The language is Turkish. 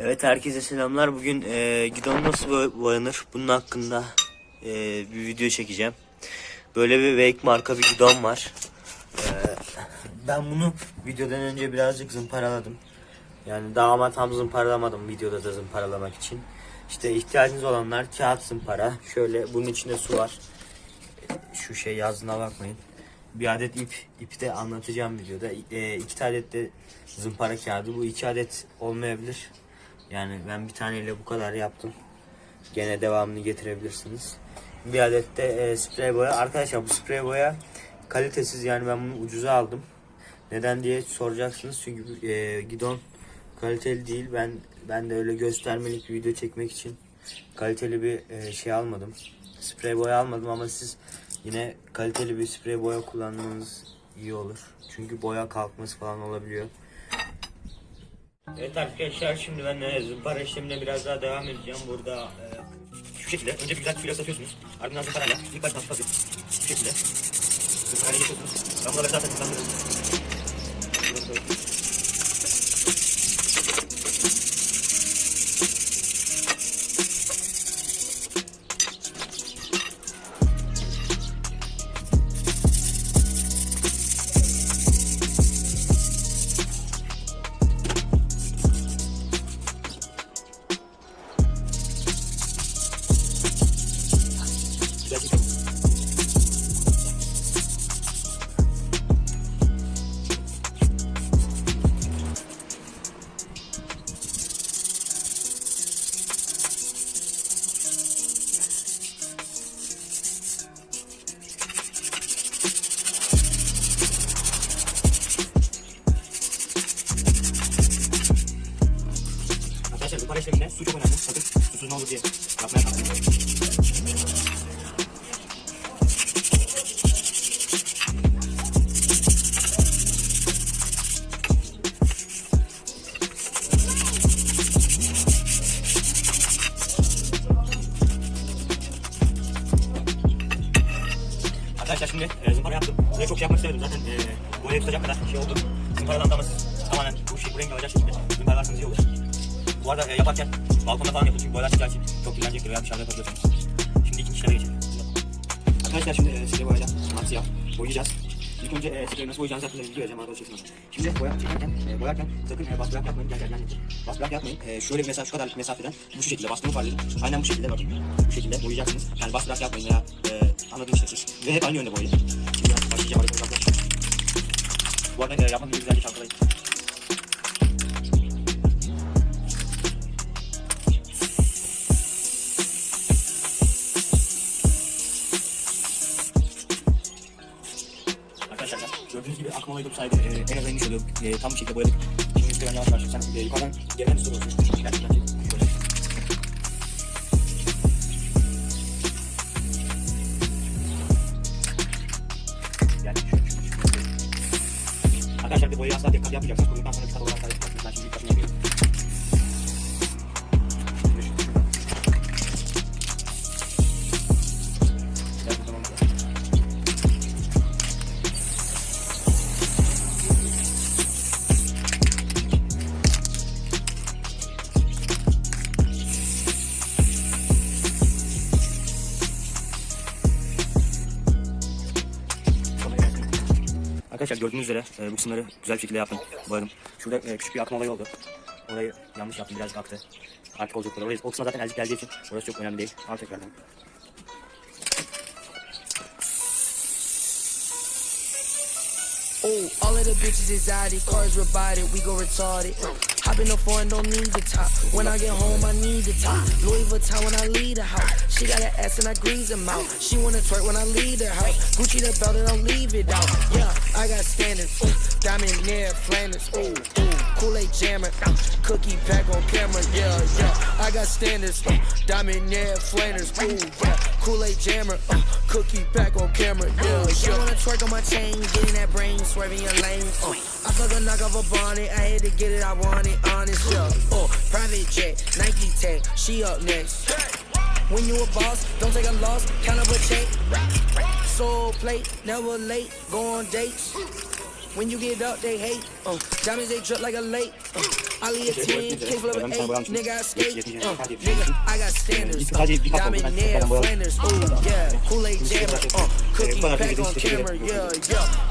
Evet herkese selamlar. Bugün e, gidon nasıl boy- boyanır bunun hakkında e, bir video çekeceğim. Böyle bir Wake marka bir gidon var. E, ben bunu videodan önce birazcık zımparaladım. Yani daha tam zımparalamadım videoda da zımparalamak için. İşte ihtiyacınız olanlar kağıt zımpara. Şöyle bunun içinde su var. Şu şey yazdığına bakmayın. Bir adet ip, ipi de anlatacağım videoda. E, iki adet de zımpara kağıdı. Bu iki adet olmayabilir. Yani ben bir taneyle bu kadar yaptım. Gene devamını getirebilirsiniz. Bir adet de e, sprey boya. Arkadaşlar bu sprey boya kalitesiz yani ben bunu ucuza aldım. Neden diye soracaksınız. Çünkü e, gidon kaliteli değil. Ben ben de öyle göstermelik bir video çekmek için kaliteli bir e, şey almadım. Sprey boya almadım ama siz yine kaliteli bir sprey boya kullanmanız iyi olur. Çünkü boya kalkması falan olabiliyor. Evet arkadaşlar şimdi ben e, zımpara işlemine biraz daha devam edeceğim. Burada e, şu şekilde önce bir güzel filo satıyorsunuz. Ardından zımparayla ilk baştan hafif şu şekilde zımparayla geçiyorsunuz. Ben buraları zaten kullandım. Güzel İşleminde su çok önemli. Sakın susuz ne olur diye yapmaya kalkmayın. Arkadaşlar şimdi e, zımpara yaptım. Buraya çok şey yapmak istemedim zaten e, boyayı tutacak kadar şey oldu. Zımparadan tamamen bu, şey, bu rengi alacak şekilde zımparalarsanız iyi olur. Bu arada e, yaparken balkonda falan yapın çünkü boyalar çıkacağı için çok kirlenecektir veya dışarıda yapabiliyorsunuz. Şimdi ikinci işleme geçelim. Arkadaşlar şimdi e, sprey boyayla mat siyah boyayacağız. İlk önce e, spreyi nasıl boyayacağınızı hakkında bilgi vereceğim arkadaşlar. Şimdi boya çekerken, e, boyarken sakın e, bas bırak yapmayın. Gel gel gel. Bas bırak yapmayın. E, şöyle bir mesela şu kadarlık mesafeden bu şu şekilde bastığımı fark edin. Aynen bu şekilde bakın. Bu şekilde boyayacaksınız. Yani bas bırak yapmayın veya e, anladığınız işte siz. Ve hep aynı yönde boyayın. Şimdi başlayacağım. Bu arada e, yapmadığınız güzelce çalkalayın. Top sayede e, en az oluyor. E, tam bir şekilde boyadık. Şimdi üstten yavaş yavaş sen e, yukarıdan gelen üstü olsun. Gerçekten çek. Şöyle. Gel, şöyle, şöyle, şöyle. Arkadaşlar bir boyayı asla dikkat yapmayacaksınız. Kuruduktan sonra dikkat olarak kaybetmek. Ben şimdi dikkatini yapayım. Arkadaşlar gördüğünüz üzere e, bu kısımları güzel bir şekilde yaptım. Boyadım. Şurada e, küçük bir akma olayı oldu. Orayı yanlış yaptım. Biraz aktı. Artık olacak. Orayı, o kısma zaten ezik geldiği için orası çok önemli değil. Al tekrardan. All of the bitches exotic, cars robotic, we go retarded. Hop in the foreign, don't need the top. When I get home, I need the top. Louis Vuitton when I leave the house. She got an ass and I grease them out. She wanna twerk when I leave the house. Gucci the belt and don't leave it out. Yeah, I got standards. Ooh, diamond near Flanders. Ooh, ooh, Kool-Aid jammer. Cookie pack on camera. Yeah, yeah. I got standards. Ooh, diamond near Flanders. Ooh, yeah. Kool-Aid jammer. Uh, cookie pack on camera. Yeah, She wanna twerk on my chain, getting that brain, swerving your lane. Uh, I fuck a knock off a bonnet. I had to get it. I want it. Honest. Yeah. Oh, private jet, Nike tag. She up next. When you a boss, don't take a loss. Count up a check. Soul plate, never late. Go on dates. When you get up, they hate. Uh, diamonds they drip like a lake. Uh, I leave a 10, case full of an 8. Nigga, I skate. Uh, nigga, I got standards. Uh, diamond nail, Flanders. Ooh, yeah. Kool-Aid jammer. Uh, cookie pack on camera. Yeah, yeah.